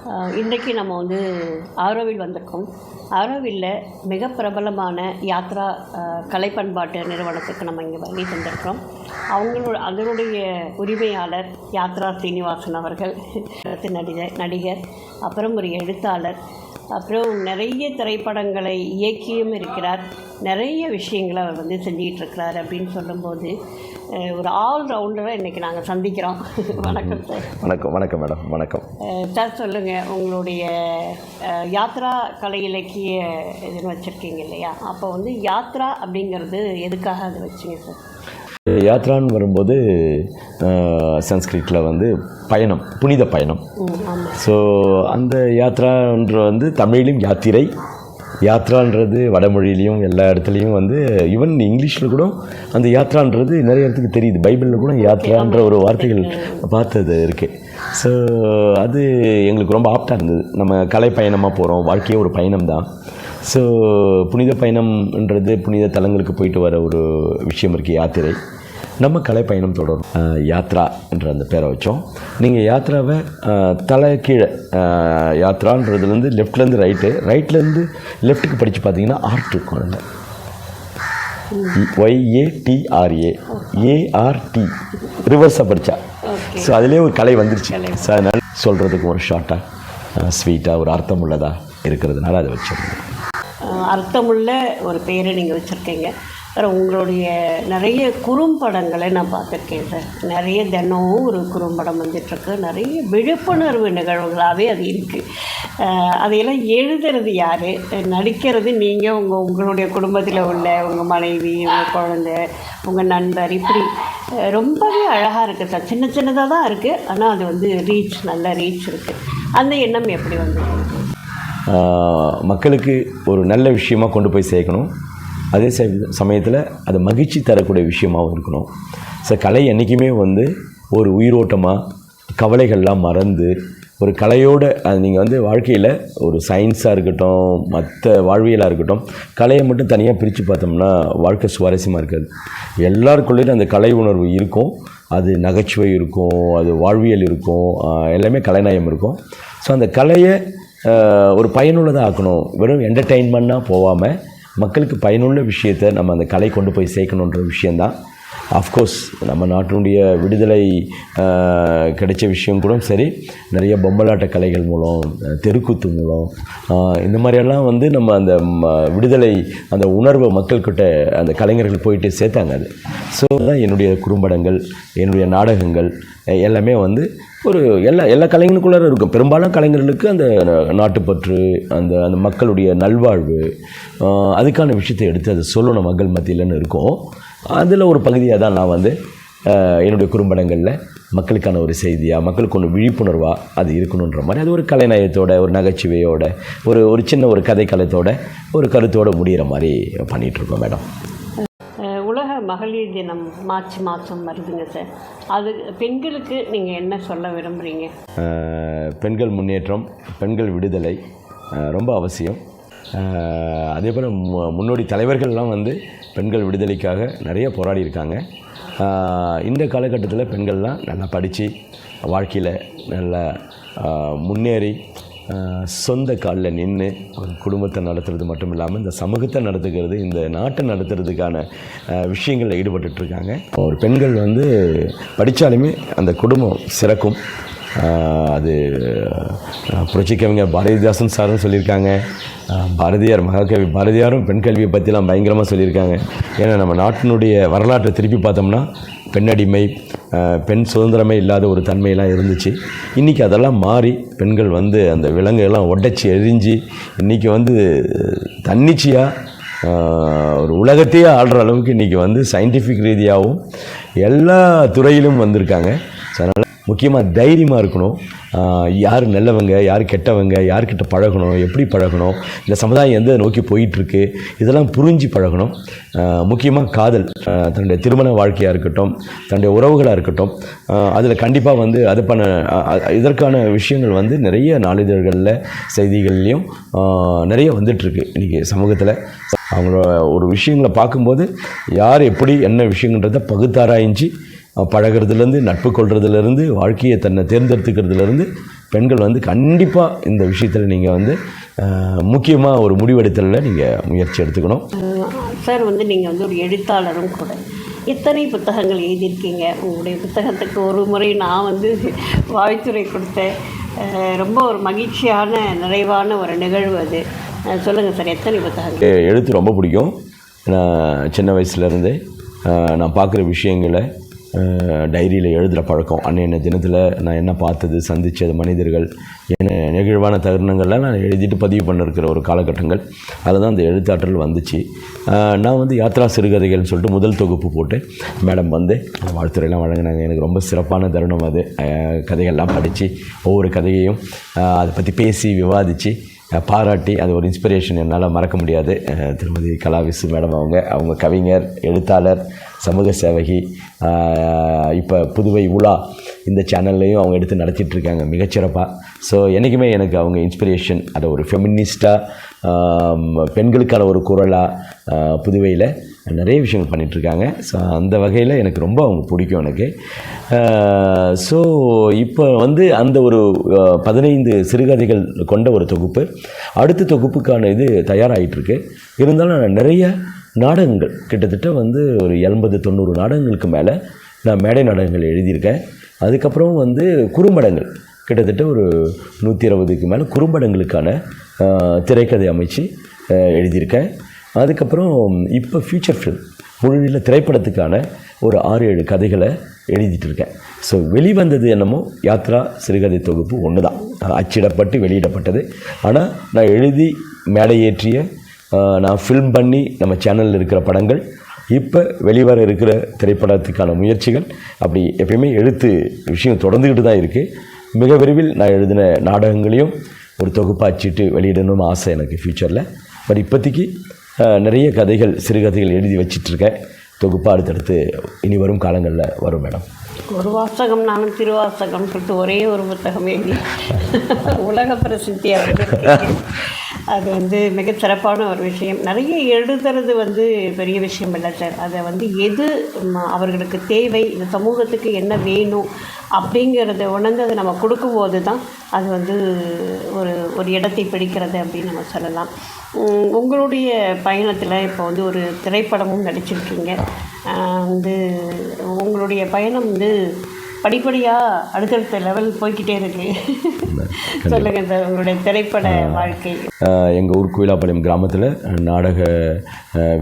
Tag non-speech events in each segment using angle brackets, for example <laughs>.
இன்றைக்கு இன்றைக்கி நம்ம வந்து ஆரோவில் வந்திருக்கோம். ஆரோவில்ல மிக பிரபலமான யாத்ரா கலை பண்பாட்டு நிறுவனத்துக்கு நம்ம இங்கே வருகை தந்திருக்கிறோம். அவங்களோட அதனுடைய உரிமையாளர் யாத்ரா சீனிவாசன் அவர்கள் <laughs> நடிகர் நடிகர் அப்புறம் ஒரு எழுத்தாளர் அப்புறம் நிறைய திரைப்படங்களை இயக்கியும் இருக்கிறார். நிறைய விஷயங்களை அவர் வந்து செஞ்சிகிட்டு இருக்கிறார் அப்படின்னு சொல்லும்போது ஒரு ஆல் ரவுண்டராக இன்றைக்கி நாங்கள் சந்திக்கிறோம். <laughs> வணக்கம் சார் வணக்கம் வணக்கம் மேடம் வணக்கம். சார் சொல்லுங்கள் உங்களுடைய யாத்ரா கலை இலக்கிய இதுன்னு வச்சுருக்கீங்க இல்லையா? அப்போ வந்து யாத்ரா அப்படிங்கிறது எதுக்காக அது வச்சிங்க சார் யாத்ரான்னு வரும்போது சன்ஸ்கிரிட்டில் வந்து பயணம் புனித பயணம். ஸோ அந்த யாத்ரான்ற வந்து தமிழிலும் யாத்திரை யாத்ரான்றது வடமொழியிலையும் எல்லா இடத்துலையும் வந்து ஈவன் இங்கிலீஷில் கூட அந்த யாத்ரான்றது நிறைய இடத்துக்கு தெரியுது. பைபிளில் கூட யாத்ரான்ற ஒரு வார்த்தைகள் பார்த்தது இருக்குது ஸோ அது எங்களுக்கு ரொம்ப ஆப்டாக இருந்தது. நம்ம கலை பயணமாக போகிறோம் வாழ்க்கையே ஒரு பயணம் தான் ஸோ புனித பயணம்ன்றது புனித தலங்களுக்கு போயிட்டு வர ஒரு விஷயம் இருக்குது யாத்திரை. நம்ம கலை பயணம் தொடரும். யாத்ரா என்ற அந்த பேரை வச்சோம். நீங்கள் யாத்ராவை தலை கீழே யாத்ரான்றதுலேருந்து லெஃப்ட்லேருந்து ரைட்டு ரைட்லேருந்து லெஃப்ட்டுக்கு படித்து பார்த்தீங்கன்னா ஆர்ட் இருக்கும் அதில் ஒய்ஏடிஆர்ஏ ஏஆர்டி ரிவர்ஸாக படித்தா ஸோ அதிலே ஒரு கலை வந்துருச்சு. ஸோ அதனால் சொல்கிறதுக்கு ஒரு ஷார்ட்டாக ஸ்வீட்டாக ஒரு அர்த்தம் உள்ளதாக இருக்கிறதுனால அதை வச்சிருந்தேன். அர்த்தமுள்ள ஒரு பேரை நீங்கள் வச்சுருக்கீங்க. சார் உங்களுடைய நிறைய குறும்படங்களை நான் பார்த்துருக்கேன். சார் நிறைய தினமும் ஒரு குறும்படம் வந்துட்டுருக்கு. நிறைய விழிப்புணர்வு நிகழ்வுகளாகவே அது இருக்குது அதையெல்லாம் எழுதுறது யார்? நடிக்கிறது நீங்கள் உங்கள் உங்களுடைய குடும்பத்தில் உள்ள உங்கள் மனைவி உங்கள் குழந்தை உங்கள் நண்பர். இப்படி ரொம்பவே அழகாக இருக்குது சார் சின்ன சின்னதாக தான் இருக்குது ஆனால் அது வந்து ரீச் நல்ல ரீச் இருக்குது அந்த எண்ணம் எப்படி வந்து மக்களுக்கு ஒரு நல்ல விஷயமா கொண்டு போய் சேர்க்கணும். அதே சமயத்தில் அது மகிழ்ச்சி தரக்கூடிய விஷயமாகவும் இருக்கணும். ஸோ கலை என்றைக்குமே வந்து ஒரு உயிரோட்டமாக கவலைகள்லாம் மறந்து ஒரு கலையோட அது நீங்கள் வந்து வாழ்க்கையில் ஒரு சயின்ஸாக இருக்கட்டும் மற்ற வாழ்வியலாக இருக்கட்டும் கலையை மட்டும் தனியாக பிரித்து பார்த்தோம்னா வாழ்க்கை சுவாரஸ்யமாக இருக்காது. எல்லாருக்குள்ளேயும் அந்த கலை உணர்வு இருக்கும். அது நகைச்சுவை இருக்கும் அது வாழ்வியல் இருக்கும் எல்லாமே கலைநயம் இருக்கும். ஸோ அந்த கலையை ஒரு பயனுள்ளதாக ஆக்கணும். வெறும் என்டர்டெயின்மெண்ட்டாக போகாமல் மக்களுக்கு பயனுள்ள விஷயத்தை நம்ம அந்த கலை கொண்டு போய் சேர்க்கணுன்ற விஷயந்தான் அஃப்கோர்ஸ் நம்ம நாட்டினுடைய விடுதலை கிடைச்ச விஷயம் கூட சரி நிறைய பொம்மலாட்ட கலைகள் மூலம் தெருக்கூத்து மூலம் இந்த மாதிரியெல்லாம் வந்து நம்ம அந்த ம, விடுதலை அந்த உணர்வை மக்கள்கிட்ட அந்த கலைஞர்கள் போயிட்டு சேர்த்தாங்க அது. ஸோ தான் என்னுடைய குறும்படங்கள் என்னுடைய நாடகங்கள் எல்லாமே வந்து ஒரு எல்லா எல்லா கலைஞனுக்குள்ளார இருக்கும். பெரும்பாலும் கலைஞர்களுக்கு அந்த நாட்டுப்பற்று அந்த அந்த மக்களுடைய நல்வாழ்வு அதுக்கான விஷயத்தை எடுத்து அதை சொல்லணும் மக்கள் மத்தியிலன்னு இருக்கும். அதில் ஒரு பகுதியாக தான் நான் வந்து என்னுடைய குறும்படங்களில் மக்களுக்கான ஒரு செய்தியாக மக்களுக்கு ஒன்று விழிப்புணர்வாக அது இருக்கணுன்ற மாதிரி அது ஒரு கலைநயத்தோட ஒரு நகைச்சுவையோட ஒரு ஒரு சின்ன ஒரு கதை கலத்தோட ஒரு கருத்தோட முடிகிற மாதிரி பண்ணிகிட்ருக்கோம் மேடம். உலக மகளிர் தினம் மார்ச் மாதம் வருதுங்க சார். அது பெண்களுக்கு நீங்கள் என்ன சொல்ல விரும்புகிறீங்க பெண்கள் முன்னேற்றம் பெண்கள் விடுதலை ரொம்ப அவசியம். அதே போல் மு- முன்னோடி தலைவர்கள்லாம் வந்து பெண்கள் விடுதலைக்காக நிறைய போராடி இருக்காங்க. இந்த காலகட்டத்தில் பெண்கள்லாம் நல்லா படித்து வாழ்க்கையில் நல்லா முன்னேறி சொந்த காலில் நின்று ஒரு குடும்பத்தை நடத்துறது மட்டும் இல்லாமல் இந்த சமூகத்தை நடத்துக்கிறது இந்த நாட்டை நடத்துறதுக்கான விஷயங்களில் ஈடுபட்டுருக்காங்க இருக்காங்க. ஒரு பெண்கள் வந்து படித்தாலுமே அந்த குடும்பம் சிறக்கும். அது ஆஹ் புரட்சி கவிஞர் பாரதிதாசன் சாரும் சொல்லியிருக்காங்க. பாரதியார் மகாகவி பாரதியாரும் பெண் கல்வியை பற்றிலாம் பயங்கரமாக சொல்லியிருக்காங்க. ஏன்னா நம்ம நாட்டினுடைய வரலாற்றை திருப்பி பார்த்தோம்னா பெண்ணடிமை பெண் சுதந்திரமே இல்லாத ஒரு தன்மையெல்லாம் இருந்துச்சு. இன்றைக்கி அதெல்லாம் மாறி பெண்கள் வந்து அந்த விலங்குகள்லாம் உடைச்சி எரிஞ்சு இன்றைக்கி வந்து தன்னிச்சையாக ஒரு உலகத்தையே ஆள்ற அளவுக்கு இன்றைக்கி வந்து சயின்டிஃபிக் ரீதியாகவும் எல்லா துறையிலும் வந்திருக்காங்க. ஸோ அதனால் முக்கியமாக தைரியமாக இருக்கணும். யார் நல்லவங்க யார் கெட்டவங்க யார்கிட்ட பழகணும் எப்படி பழகணும் இந்த சமுதாயம் எந்த நோக்கி போயிட்டுருக்கு இதெல்லாம் புரிஞ்சு பழகணும். முக்கியமாக காதல் தன்னுடைய திருமண வாழ்க்கையாக இருக்கட்டும் தன்னுடைய உறவுகளாக இருக்கட்டும் அதில் கண்டிப்பாக வந்து அது பண்ண இதற்கான விஷயங்கள் வந்து நிறைய நாளிதழ்களில் செய்திகள்லேயும் நிறைய வந்துட்டுருக்கு இன்றைக்கி சமூகத்தில். அவங்களோட ஒரு விஷயங்களை பார்க்கும்போது யார் எப்படி என்ன விஷயங்கன்றதை பகுத்தாராய்ஞ்சி பழகுறதுலேருந்து நட்பு கொள்றதுலேருந்து வாழ்க்கையை தன்னை தேர்ந்தெடுத்துக்கிறதுலேருந்து பெண்கள் வந்து கண்டிப்பாக இந்த விஷயத்தில் நீங்கள் வந்து முக்கியமாக ஒரு முடிவெடுத்தலில் நீங்கள் முயற்சி எடுத்துக்கணும். சார் வந்து நீங்கள் வந்து ஒரு எழுத்தாளரும் கூட. எத்தனை புத்தகங்கள் எழுதியிருக்கீங்க. உங்களுடைய புத்தகத்துக்கு ஒரு முறை நான் வந்து வாழ்த்துறை கொடுத்தேன். ரொம்ப ஒரு மகிழ்ச்சியான நிறைவான ஒரு நிகழ்வு அது. சொல்லுங்கள் சார் எத்தனை புத்தகங்கள்? எழுத்து ரொம்ப பிடிக்கும். நான் சின்ன வயசுலேருந்தே நான் பார்க்குற விஷயங்களை டைரியில் எழுதுகிற பழக்கம். அன்னைய தினத்தில் நான் என்ன பார்த்தது சந்தித்தது மனிதர்கள் என்ன நெகிழ்வான தருணங்கள்லாம் நான் எழுதிட்டு பதிவு பண்ணிருக்கிற ஒரு காலகட்டங்கள். அதில் தான் அந்த எழுத்தாற்றல் வந்துச்சு. நான் வந்து யாத்ரா சிறுகதைகள்னு சொல்லிட்டு முதல் தொகுப்பு போட்டு மேடம் வந்து வாழ்த்துறையெல்லாம் வழங்கினாங்க. எனக்கு ரொம்ப சிறப்பான தருணம் அது. கதைகள்லாம் படித்து ஒவ்வொரு கதையையும் அதை பற்றி பேசி விவாதித்து பாராட்டி அது ஒரு இன்ஸ்பிரேஷன் என்னால் மறக்க முடியாது. திருமதி கலாவிசு மேடம் அவங்க அவங்க கவிஞர் எழுத்தாளர் சமூக சேவகி இப்போ புதுவை உலா இந்த சேனல்லையும் அவங்க எடுத்து நடத்திட்டுருக்காங்க மிகச்சிறப்பாக ஸோ என்றைக்குமே எனக்கு அவங்க இன்ஸ்பிரேஷன் அதை ஒரு ஃபெமினிஸ்டாக பெண்களுக்கான ஒரு குரலாக புதுவையில் நிறைய விஷயங்கள் பண்ணிகிட்ருக்காங்க ஸோ அந்த வகையில் எனக்கு ரொம்ப அவங்க பிடிக்கும் எனக்கு. ஸோ இப்போ வந்து அந்த ஒரு பதினைந்து சிறுகதைகள் கொண்ட ஒரு தொகுப்பு. அடுத்த தொகுப்புக்கான இது தயாராகிட்டுருக்கு இருந்தாலும் நான் நிறைய நாடகங்கள் கிட்டத்தட்ட வந்து ஒரு எண்பது தொண்ணூறு நாடகங்களுக்கு மேலே நான் மேடை நாடகங்கள் எழுதியிருக்கேன். அதுக்கப்புறம் வந்து குறும்படங்கள் கிட்டத்தட்ட ஒரு நூற்றி இருபதுக்கு மேலே குறும்படங்களுக்கான திரைக்கதை அமைச்சு எழுதியிருக்கேன். அதுக்கப்புறம் இப்போ ஃப்யூச்சர் ஃபிலிம் முழுநில திரைப்படத்துக்கான ஒரு ஆறு ஏழு கதைகளை எழுதிட்டு இருக்கேன். ஸோ வெளிவந்தது என்னமோ யாத்ரா சிறுகதை தொகுப்பு ஒன்று தான் அச்சிடப்பட்டு வெளியிடப்பட்டது. ஆனால் நான் எழுதி மேடையேற்றிய நான் ஃபில்ம் பண்ணி நம்ம சேனலில் இருக்கிற படங்கள் இப்போ வெளிவர இருக்கிற திரைப்படத்துக்கான முயற்சிகள் அப்படி எப்பயுமே எழுத்து விஷயம் தொடர்ந்துக்கிட்டு தான் இருக்குது மிக விரைவில் நான் எழுதின நாடகங்களையும் ஒரு தொகுப்பாச்சிட்டு வெளியிடணும்னு ஆசை எனக்கு ஃப்யூச்சரில் பட் இப்போதைக்கு நிறைய கதைகள் சிறுகதைகள் எழுதி வச்சிட்ருக்கேன் தொகுப்பாக அடுத்தடுத்து இனி வரும் காலங்களில் வரும் மேடம் ஒரு வாசகம் நானும் திருவாசகம் சொல்லிட்டு ஒரே ஒரு புத்தகம் எழுதி உலக பிரசித்தியாக. <laughs> அது வந்து மிக சிறப்பான ஒரு விஷயம். நிறைய எழுதுறது வந்து பெரிய விஷயம் இல்லை சார். அதை வந்து எது அவர்களுக்கு தேவை இந்த சமூகத்துக்கு என்ன வேணும் அப்படிங்கிறத உணர்ந்து அதை நம்ம கொடுக்கும்போது தான் அது வந்து ஒரு ஒரு இடத்தை பிடிக்கிறது அப்படின்னு நம்ம சொல்லலாம். உங்களுடைய பயணத்தில் இப்போ வந்து ஒரு திரைப்படமும் நடிச்சிருக்கீங்க. வந்து உங்களுடைய பயணம் வந்து படிப்படியாக அடுத்தடுத்த லெவல் போய்க்கிட்டே இருக்கு. சொல்லுங்கள் சார் உங்களுடைய திரைப்பட வாழ்க்கை. எங்கள் ஊர் குயிலாப்பாளையம் கிராமத்தில் நாடக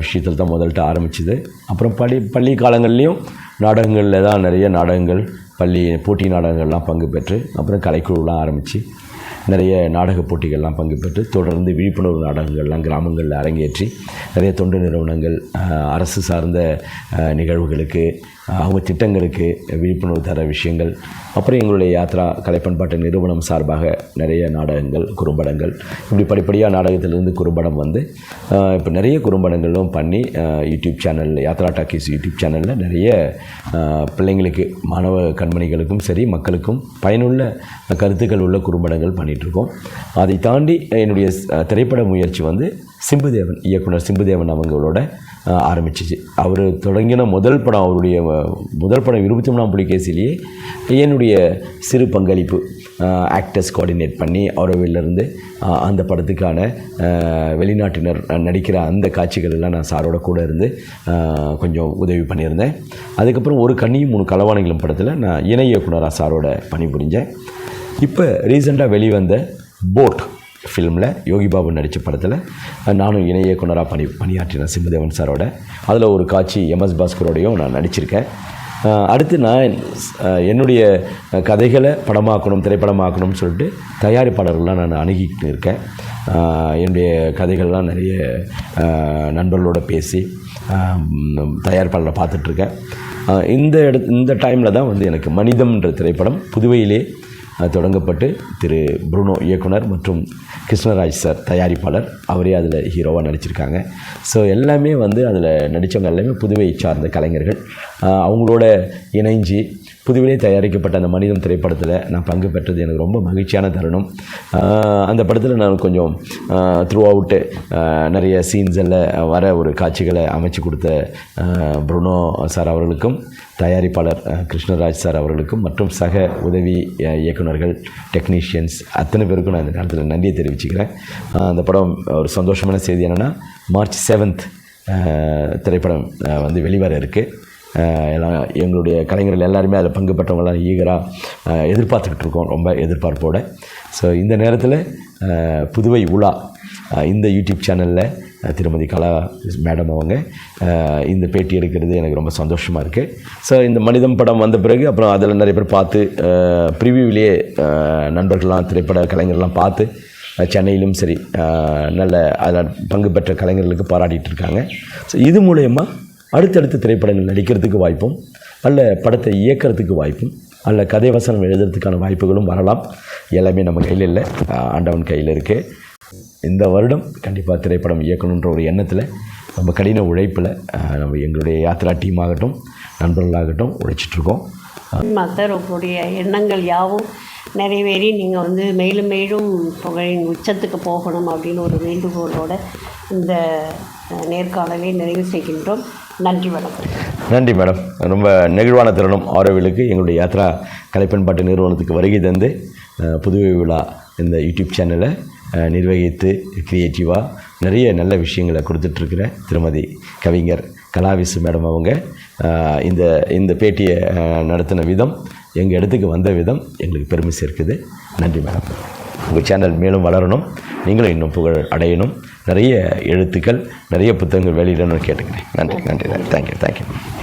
விஷயத்தில் தான் முதல்ட்ட ஆரம்பிச்சுது. அப்புறம் பள்ளி பள்ளி காலங்கள்லேயும் நாடகங்களில் தான் நிறைய நாடகங்கள் பள்ளி போட்டி நாடகங்கள்லாம் பங்கு பெற்று அப்புறம் கலைக்குழுலாம் ஆரம்பித்து நிறைய நாடக போட்டிகள்லாம் பங்கு பெற்று தொடர்ந்து விழிப்புணர்வு நாடகங்கள்லாம் கிராமங்களில் அரங்கேற்றி நிறைய தொண்டு நிறுவனங்கள் அரசு சார்ந்த நிகழ்வுகளுக்கு அவங்க திட்டங்களுக்கு விழிப்புணர்வு தர விஷயங்கள் அப்புறம் எங்களுடைய யாத்ரா கலைப்பண்பாட்டு நிறுவனம் சார்பாக நிறைய நாடகங்கள் குறும்படங்கள். இப்படி படிப்படியாக நாடகத்திலிருந்து குறும்படம் வந்து இப்போ நிறைய குறும்படங்களும் பண்ணி YouTube channel Yatra talkies YouTube சேனலில் நிறைய பிள்ளைங்களுக்கு மாணவ கண்மணிகளுக்கும் சரி மக்களுக்கும் பயனுள்ள கருத்துக்கள் உள்ள குறும்படங்கள் பண்ணிகிட்ருக்கோம் அதை தாண்டி என்னுடைய திரைப்பட முயற்சி வந்து சிம்புதேவன் இயக்குனர் சிம்புதேவன் அவங்களோட ஆரம்பிச்சிச்சு. அவர் தொடங்கின முதல் படம் அவருடைய முதல் படம் இருபத்தி மூணாம் புலிகேசிலேயே என்னுடைய சிறு பங்களிப்பு ஆக்டர்ஸ் கோஆர்டினேட் பண்ணி அவரவிலிருந்து அந்த படத்துக்கான வெளிநாட்டினர் நடிக்கிற அந்த காட்சிகள் எல்லாம் நான் சாரோட கூட இருந்து கொஞ்சம் உதவி பண்ணியிருந்தேன். அதுக்கப்புறம் ஒரு கண்ணியும் மூணு களவாணிகளும் படத்தில் நான் இணை இயக்குனராக சாரோட பணிபுரிஞ்சேன். இப்போ ரீசெண்டாக வெளிவந்த போட் ஃபிலிமில் யோகி பாபு நடித்த படத்தில் நானும் இணை இயக்குனராக பணி பணியாற்றினேன் சிம்புதேவன் சாரோட அதில் ஒரு காட்சி எம்எஸ் பாஸ்கரோடையும் நான் நடிச்சிருக்கேன். அடுத்து நான் என்னுடைய கதைகளை படமாக்கணும் திரைப்படமாக்கணும்னு சொல்லிட்டு தயாரிப்பாளர்கள்லாம் நான் அணுகிட்டு இருக்கேன். என்னுடைய கதைகள்லாம் நிறைய நண்பர்களோட பேசி தயாரிப்பாளரை பார்த்துட்ருக்கேன் இந்த இட இந்த டைமில் தான் வந்து எனக்கு மனிதம்ன்ற திரைப்படம் புதுவையிலே தொடங்கப்பட்டு திரு புருனோ இயக்குனர் மற்றும் கிருஷ்ணராஜ் சார் தயாரிப்பாளர். அவரே அதில் ஹீரோவாக நடிச்சிருக்காங்க. ஸோ எல்லாமே வந்து அதில் நடித்தவங்க எல்லாமே புதுவை சார்ந்த கலைஞர்கள். அவங்களோட இணைஞ்சு புதுவிலே தயாரிக்கப்பட்ட அந்த மனிதம் திரைப்படத்தில் நான் பங்கு பெற்றது எனக்கு ரொம்ப மகிழ்ச்சியான தருணம். அந்த படத்தில் நான் கொஞ்சம் த்ரூ அவுட்டு நிறைய சீன்ஸ் எல்லாம் வர ஒரு காட்சிகளை அமைச்சு கொடுத்த புருனோ சார் அவர்களுக்கும் தயாரிப்பாளர் கிருஷ்ணராஜ் சார் அவர்களுக்கும் மற்றும் சக உதவி இயக்குநர்கள் இயக்குனர்கள் டெக்னீஷியன்ஸ் அத்தனை பேருக்கும் நான் இந்த நேரத்தில் நன்றியை தெரிவிச்சுக்கிறேன். அந்த படம் ஒரு சந்தோஷமான செய்தி என்னென்னா மார்ச் செவன்த் திரைப்படம் வந்து வெளிவர இருக்குது எல்லாம் எங்களுடைய கலைஞர்கள் எல்லாருமே அதில் பங்கு பெற்றவங்களாம் ஈகராக எதிர்பார்த்துக்கிட்டு இருக்கோம் ரொம்ப எதிர்பார்ப்போடு. ஸோ இந்த நேரத்தில் புதுவை உலா இந்த யூடியூப் சேனலில் திருமதி கலா மேடம் அவங்க இந்த பேட்டி எடுக்கிறது எனக்கு ரொம்ப சந்தோஷமாக இருக்குது ஸோ இந்த மனிதம் படம் வந்த பிறகு அப்புறம் அதில் நிறைய பேர் பார்த்து ப்ரிவியூவிலேயே நண்பர்கள்லாம் திரைப்பட கலைஞர்லாம் பார்த்து சென்னையிலும் சரி நல்ல அதில் பங்கு பெற்ற கலைஞர்களுக்கு பாராட்டிகிட்டு இருக்காங்க. ஸோ இது மூலயமா அடுத்தடுத்த திரைப்படங்கள் நடிக்கிறதுக்கு வாய்ப்பும் அல்ல படத்தை இயக்கிறதுக்கு வாய்ப்பும் அல்ல கதை வசனம் எழுதுறதுக்கான வாய்ப்புகளும் வரலாம். எல்லாமே நம்ம கையில் இல்லை. ஆண்டவன் கையில் இருக்குது இந்த வருடம் கண்டிப்பாக திரைப்படம் இயக்கணுன்ற ஒரு எண்ணத்தில் நம்ம கடின உழைப்பில் நம்ம எங்களுடைய யாத்ரா டீம் ஆகட்டும் நண்பர்களாகட்டும் உழைச்சிட்ருக்கோம். மாஸ்டர் உங்களுடைய எண்ணங்கள் யாவும் நிறைவேறி நீங்கள் வந்து மேலும் மேலும் புகழின் உச்சத்துக்கு போகணும் அப்படின்னு ஒரு வேண்டுகோளோடு இந்த நேர்காணலை நிறைவு செய்கின்றோம். நன்றி மேடம். நன்றி மேடம். ரொம்ப நெகிழ்வான தருணம் ஆரோவிலுக்கு எங்களுடைய யாத்ரா கலைப்பண்பாட்டு நிறுவனத்துக்கு வருகை தந்து புதுவை விழா இந்த யூடியூப் சேனலை நிர்வகித்து க்ரியேட்டிவாக நிறைய நல்ல விஷயங்களை கொடுத்துட்ருக்கிற திருமதி கவிஞர் கலாவிசு மேடம் அவங்க. இந்த இந்த பேட்டியை நடத்தின விதம் எங்கள் இடத்துக்கு வந்த விதம் எங்களுக்கு பெருமை சேர்க்குது. நன்றி மேடம். உங்கள் சேனல் மேலும் வளரணும் நீங்களும் இன்னும் புகழ் அடையணும். நிறைய எழுத்துக்கள் நிறைய புத்தகங்கள் வெளியிடணும்னு கேட்டுக்கிறேன். நன்றி நன்றி. நன்றி தேங்க்யூ தேங்க்யூ